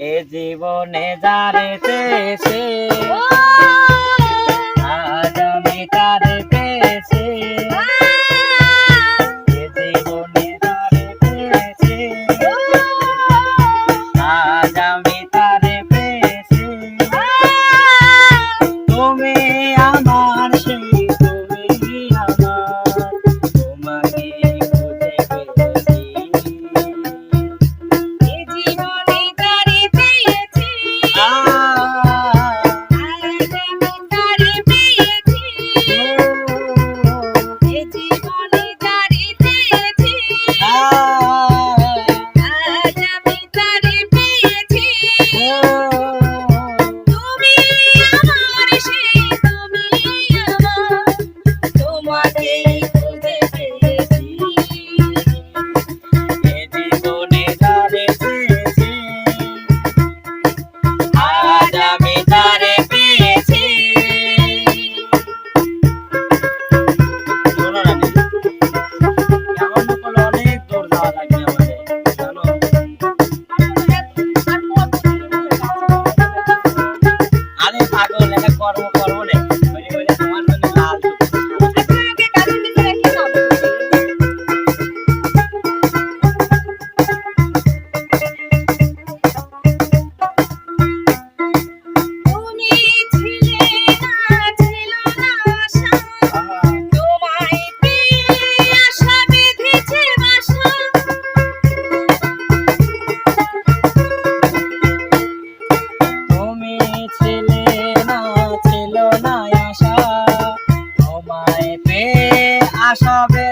এ জীবনে যারে সে সবে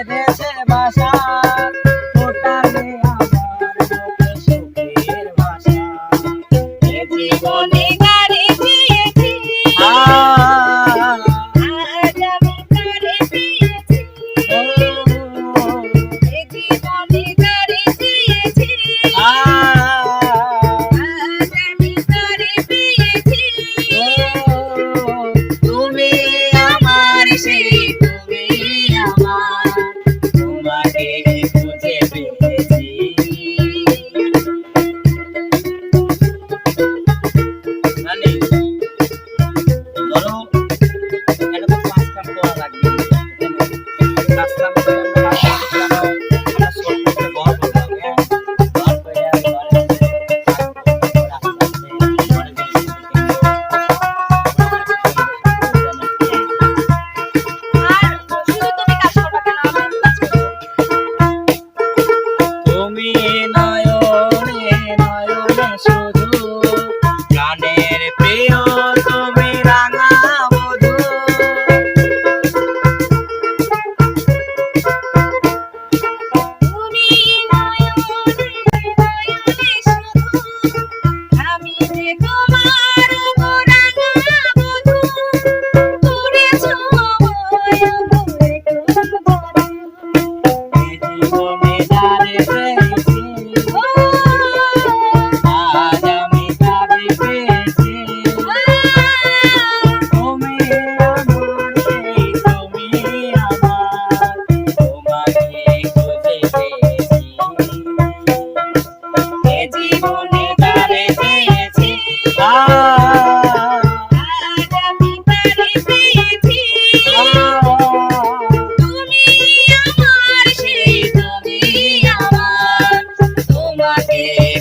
Hare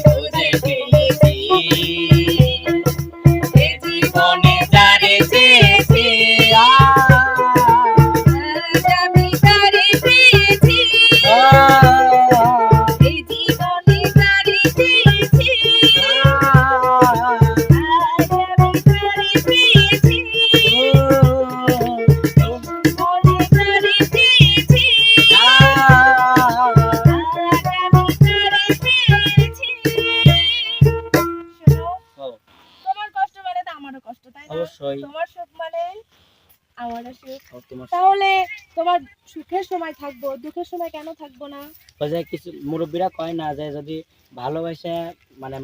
তাহলে তোমার সুখের সময় থাকব দুঃখের সময় কেন থাকব না? যে কিছু মুরব্বীরা কয় না যে যদি ভালোবাসে মানে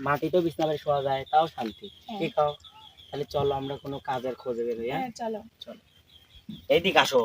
মাটিতেও বিছনা বাড়ি শোয়া যায় তাও শান্তি। হ্যাঁ। কি তাহলে চলো আমরা কোনো কাজের খোঁজে বেরোই হ্যাঁ, হ্যাঁ চলো। চলো। এইদিকে আসো।